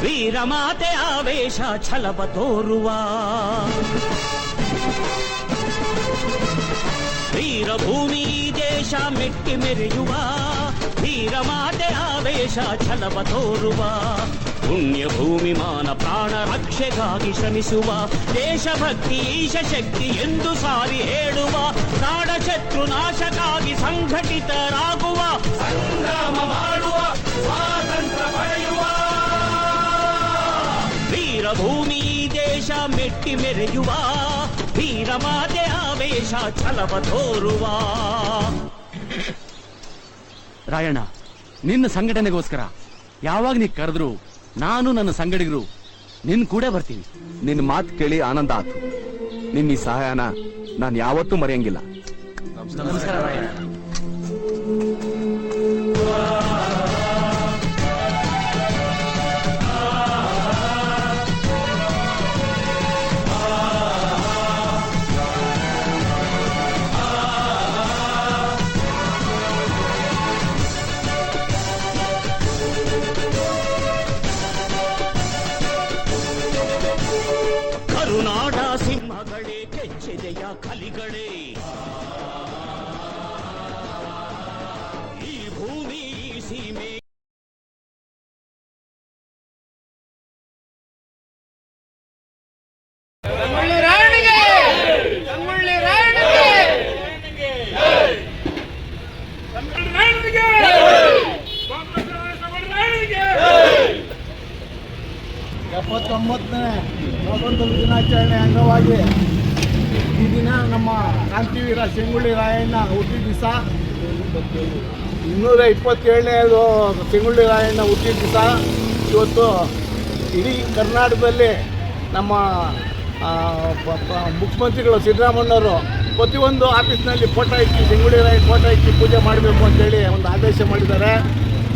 ವೀರಮಾತೆ ಆವೇಶ ಛಲವ ತೋರುವ. ವೀರಭೂಮಿ ದೇಶ ಮೆಟ್ಟಿ ಮೆರೆಯುವ. ವೀರಮಾತೆ ಆವೇಶ ಛಲವ ತೋರುವ. ಪುಣ್ಯ ಭೂಮಿ ಮಾನ ಪ್ರಾಣ ರಕ್ಷೆಗಾಗಿ ಶ್ರಮಿಸುವ. ದೇಶಭಕ್ತಿ ಈಶ ಶಕ್ತಿ ಎಂದು ಸಾರಿ ಹೇಳುವ. ನಾಡ ಶತ್ರು ನಾಶಕ್ಕಾಗಿ ಸಂಘಟಿತರಾಗುವ. ಸಂಗ್ರಾಮ ಮಾಡುವ. ಈ ದೇಶ ಮೆಟ್ಟಿ ಮೆರೆಯುವ ವೀರಮಾತೆ ಆವೇಶ ಛಲವ ತೋರುವ. ರಾಯಣ್ಣ ನಿನ್ನ ಸಂಘಟನೆಗೋಸ್ಕರ ಯಾವಾಗ ನೀ ಕರೆದ್ರು ನಾನು ನನ್ನ ಸಂಗಡಿಗರು ನಿನ್ ಕೂಡ ಬರ್ತೀನಿ. ನಿನ್ನ ಮಾತು ಕೇಳಿ ಆನಂದ ಆತು. ನಿನ್ನ ಈ ಸಹಾಯನ ನಾನು ಯಾವತ್ತೂ ಮರೆಯಂಗಿಲ್ಲ. ನಮಸ್ಕಾರ ರಾಯಣ್ಣ. ಕಲಿಗಳೇ. ಈ ಭೂಮಿ ಸೀಮೆ. ಎಪ್ಪತ್ತೊಂಬತ್ತನೇ ಸ್ವಾತಂತ್ರ್ಯ ದಿನಾಚರಣೆ ಅಂಗವಾಗಿ ನಮ್ಮ ಸಿಂಗುಳ್ಳಿ ರಾಯಣ್ಣ ಹುಟ್ಟಿದ ದಿವಸ? ಇನ್ನೂರ ಇಪ್ಪತ್ತೇಳನೇದು ಸಿಂಗುಳ್ಳಿ ರಾಯಣ್ಣ ಹುಟ್ಟಿದ ದಿವಸ. ಇವತ್ತು ಇಡೀ ಕರ್ನಾಟಕದಲ್ಲಿ ನಮ್ಮ ಮುಖ್ಯಮಂತ್ರಿಗಳು ಸಿದ್ದರಾಮಣ್ಣವರು ಪ್ರತಿಯೊಂದು ಆಫೀಸ್ನಲ್ಲಿ ಫೋಟೋ ಇಕ್ಕಿ ಸಿಂಗುಳ್ಳಿ ರಾಯಣ್ಣ ಫೋಟೋ ಇಕ್ಕಿ ಪೂಜೆ ಮಾಡಬೇಕು ಅಂತೇಳಿ ಒಂದು ಆದೇಶ ಮಾಡಿದ್ದಾರೆ.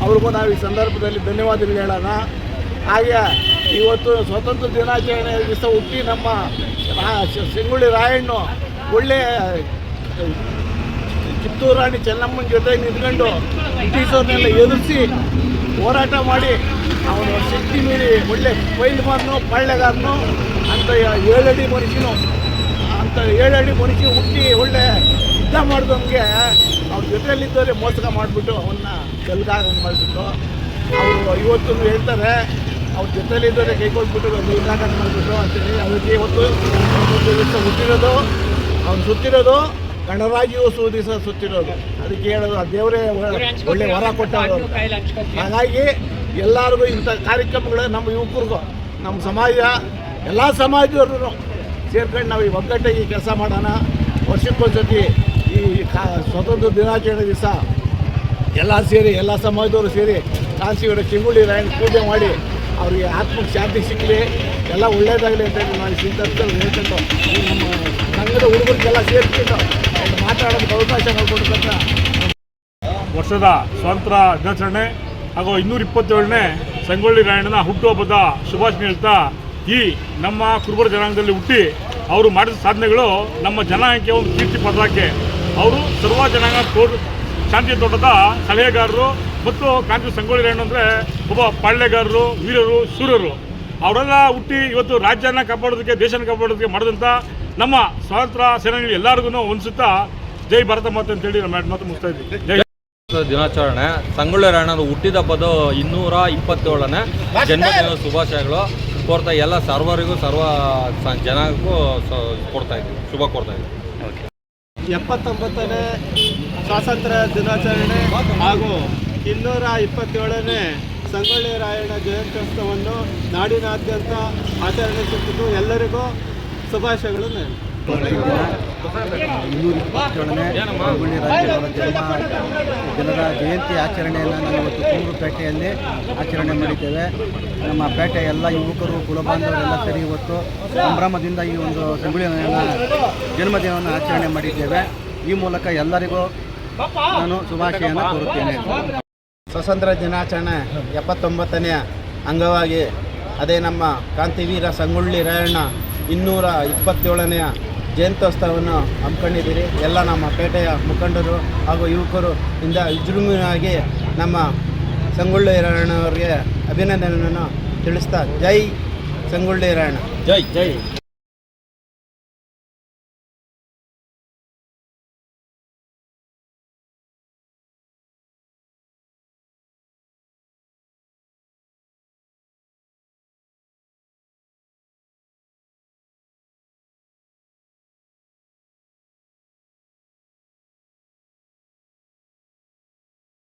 ಅವ್ರಿಗೂ ನಾವು ಈ ಸಂದರ್ಭದಲ್ಲಿ ಧನ್ಯವಾದಗಳು ಹೇಳೋಣ. ಹಾಗೆ ಇವತ್ತು ಸ್ವತಂತ್ರ ದಿನಾಚರಣೆ ದಿವಸ ಹುಟ್ಟಿ ನಮ್ಮ ಸಂಗೊಳ್ಳಿ ರಾಯಣ್ಣು ಒಳ್ಳೆ ಕಿತ್ತೂರು ರಾಣಿ ಚೆನ್ನಮ್ಮನ ಜೊತೆ ನಿಂತ್ಕೊಂಡು ಬ್ರಿಟಿಷರ್ನೆಲ್ಲ ಎದುರಿಸಿ ಹೋರಾಟ ಮಾಡಿ ಅವನು ಶಕ್ತಿ ಮೀರಿ ಒಳ್ಳೆ ಪೈಲ್ಮಾನು ಪಳ್ಳೆಗಾರನು ಅಂತ ಏಳಡಿ ಮನುಷ್ಯನು ಅಂತ ಏಳಡಿ ಮನುಷ್ಯ ಹುಟ್ಟಿ ಒಳ್ಳೆ ಯುದ್ಧ ಮಾಡಿದವನಿಗೆ ಅವ್ರ ಜೊತೆಯಲ್ಲಿದ್ದವರೇ ಮೋಸಕ ಮಾಡಿಬಿಟ್ಟು ಅವನ್ನ ಕಲ್ಗಾಗ ಮಾಡಿಬಿಟ್ಟು ಅವರು ಇವತ್ತು ಹೇಳ್ತಾರೆ, ಅವ್ರ ಜೊತೆಯಲ್ಲಿದ್ದವರೇ ಕೈ ಕೊಟ್ಬಿಟ್ಟು ಕಲ್ಗಾಗ ಮಾಡಿಬಿಟ್ಟು ಅಂತೇಳಿ ಅದಕ್ಕೆ ಇವತ್ತು ಒಂದು ದಿವಸ ಹುಟ್ಟಿರೋದು. ಅವ್ನು ಸುತ್ತಿರೋದು ಗಣರಾಜ್ಯವು ಸೂದಿಸ ಸುತ್ತಿರೋದು. ಅದಕ್ಕೆ ಹೇಳೋದು ಆ ದೇವರೇ ಒಳ್ಳೆ ವರ ಕೊಟ್ಟ ಹಾಗಾಗಿ ಎಲ್ಲರಿಗೂ ಇಂಥ ಕಾರ್ಯಕ್ರಮಗಳು ನಮ್ಮ ಯುವಕರಿಗೂ ನಮ್ಮ ಸಮಾಜ ಎಲ್ಲ ಸಮಾಜದವ್ರು ಸೇರ್ಕೊಂಡು ನಾವು ಈ ಒಗ್ಗಟ್ಟಾಗಿ ಕೆಲಸ ಮಾಡೋಣ. ವರ್ಷಕ್ಕೊಂದ್ಸತಿ ಈ ಕಾ ಸ್ವತಂತ್ರ ದಿನಾಚರಣೆ ದಿವಸ ಎಲ್ಲ ಸೇರಿ ಎಲ್ಲ ಸಮಾಜದವರು ಸೇರಿ ಕಾಂತಿವರ ಚಿಂಗುಳಿ ರಾಯಣ ಪೂಜೆ ಮಾಡಿ ಅವರಿಗೆ ಆತ್ಮಕ್ಕೆ ಶಾಂತಿ ಸಿಕ್ಕಲಿ ಎಲ್ಲ ಒಳ್ಳೇದಾಗಲಿ ಅಂತ ಹೇಳಿ ನಾನು ಸಿದ್ಧಾರ್ಥದಲ್ಲಿ ಹೇಳ್ಕೊಂಡು ನಮ್ಮ ಸಂಘದ ಹುಡುಗರಿಗೆಲ್ಲ ಅವ್ರು ಮಾತಾಡೋದಕ್ಕೆ ಅವಕಾಶ ಮಾಡಿಕೊಡ್ಬೇಕಂತ ವರ್ಷದ ಸ್ವಾತಂತ್ರ್ಯ ದಿನಾಚರಣೆ ಹಾಗೂ ಇನ್ನೂರ ಇಪ್ಪತ್ತೇಳನೇ ಸಂಗೊಳ್ಳಿ ರಾಯಣ್ಣನ ಹುಟ್ಟುಹಬ್ಬದ ಶುಭಾಶಯ ಹೇಳ್ತಾ ಈ ನಮ್ಮ ಕುರುಬರ ಜನಾಂಗದಲ್ಲಿ ಹುಟ್ಟಿ ಅವರು ಮಾಡಿದ ಸಾಧನೆಗಳು ನಮ್ಮ ಜನಾಂಗಕ್ಕೆ ಒಂದು ಕೀರ್ತಿ ಪದಕ್ಕೆ ಅವರು ಸರ್ವ ಜನಾಂಗ ಶಾಂತಿ ತೋಟದ ಸಲಹೆಗಾರರು ಮತ್ತು ಕಾಂತಿ ಸಂಗೊಳ್ಳಿ ರಾಯಣ್ಣ ಅಂದರೆ ಒಬ್ಬ ಪಾಳ್ಯಗಾರರು, ವೀರರು ಶೂರರು ಅವರೆಲ್ಲ ಹುಟ್ಟಿ ಇವತ್ತು ರಾಜ್ಯನ ಕಾಪಾಡೋದಕ್ಕೆ ದೇಶನ ಕಾಪಾಡೋದಕ್ಕೆ ಮಾಡಿದಂಥ ನಮ್ಮ ಸ್ವಾತಂತ್ರ್ಯ ಸೇನಾನಿಗಳು ಎಲ್ಲರಿಗೂ ಹೊಂದಿಸುತ್ತಾ ಜೈ ಭಾರತ ಮಾತು ಅಂತೇಳಿ ನಮ್ಮ ಮಾತು ಮುಗಿಸ್ತಾ ಇದ್ದೀವಿ. ದಿನಾಚರಣೆ ಸಂಗೊಳ್ಳಿ ರಾಯಣ್ಣನ ಹುಟ್ಟಿದ ಹಬ್ಬದ ಇನ್ನೂರ ಇಪ್ಪತ್ತೇಳನೇ ಜನ್ಮದಿನದ ಶುಭಾಶಯಗಳು ಕೋರ್ತಾ ಎಲ್ಲ ಸರ್ವರಿಗೂ ಸರ್ವ ಜನಕ್ಕೂ ಸ- ಕೊಡ್ತಾ ಇದ್ದೀವಿ. ಶುಭ ಕೊಡ್ತಾ ಇದ್ದೀವಿ. ಎಪ್ಪತ್ತೊಂಬತ್ತನೇ ಸ್ವಾತಂತ್ರ್ಯ ದಿನಾಚರಣೆ ಹಾಗೂ ಇನ್ನೂರ ಇಪ್ಪತ್ತೇಳನೇ ಸಂಗೊಳ್ಳಿ ರಾಯಣ್ಣ ಜಯಂತ್ಯೋತ್ಸವವನ್ನು ನಾಡಿನಾದ್ಯಂತ ಆಚರಣೆಸುತ್ತಿದ್ದು ಎಲ್ಲರಿಗೂ ಶುಭಾಶಯಗಳನ್ನು ಇನ್ನೂರ ಇಪ್ಪತ್ತೇಳನೇ ಜನರ ಜಯಂತಿ ಆಚರಣೆಯನ್ನು ನಾವು ಇವತ್ತು ಕುಂಬ್ರಪೇಟೆಯಲ್ಲಿ ಆಚರಣೆ ಮಾಡಿದ್ದೇವೆ. ನಮ್ಮ ಪೇಟೆ ಎಲ್ಲ ಯುವಕರು ಕುಲಬಾಂಧವರೆಲ್ಲ ಸೇರಿ ಇವತ್ತು ಸಂಭ್ರಮದಿಂದ ಈ ಒಂದು ಸಂಗೊಳ್ಳಿ ರಾಯಣ್ಣ ಜನ್ಮದಿನವನ್ನು ಆಚರಣೆ ಮಾಡಿದ್ದೇವೆ. ಈ ಮೂಲಕ ಎಲ್ಲರಿಗೂ ನಾನು ಶುಭಾಶಯನ ಕೋರುತ್ತೇನೆ. ಸ್ವಾತಂತ್ರ್ಯ ದಿನಾಚರಣೆ ಎಪ್ಪತ್ತೊಂಬತ್ತನೆಯ ಅಂಗವಾಗಿ ಅದೇ ನಮ್ಮ ಕಾಂತಿವೀರ ಸಂಗೊಳ್ಳಿ ರಾಯಣ್ಣ ಇನ್ನೂರ ಇಪ್ಪತ್ತೇಳನೆಯ ಜಯಂತ್ಯೋತ್ಸವವನ್ನು ಹಮ್ಮಿಕೊಂಡಿದ್ದೀರಿ. ಎಲ್ಲ ನಮ್ಮ ಪೇಟೆಯ ಮುಖಂಡರು ಹಾಗೂ ಯುವಕರು ಇಂದ ವಿಜೃಂಭಣೆಯಾಗಿ ನಮ್ಮ ಸಂಗೊಳ್ಳಿ ರಾಯಣ್ಣವರಿಗೆ ಅಭಿನಂದನೆಯನ್ನು ತಿಳಿಸ್ತಾ ಜೈ ಸಂಗೊಳ್ಳಿ ರಾಯಣ್ಣ. ಜೈ ಜೈ.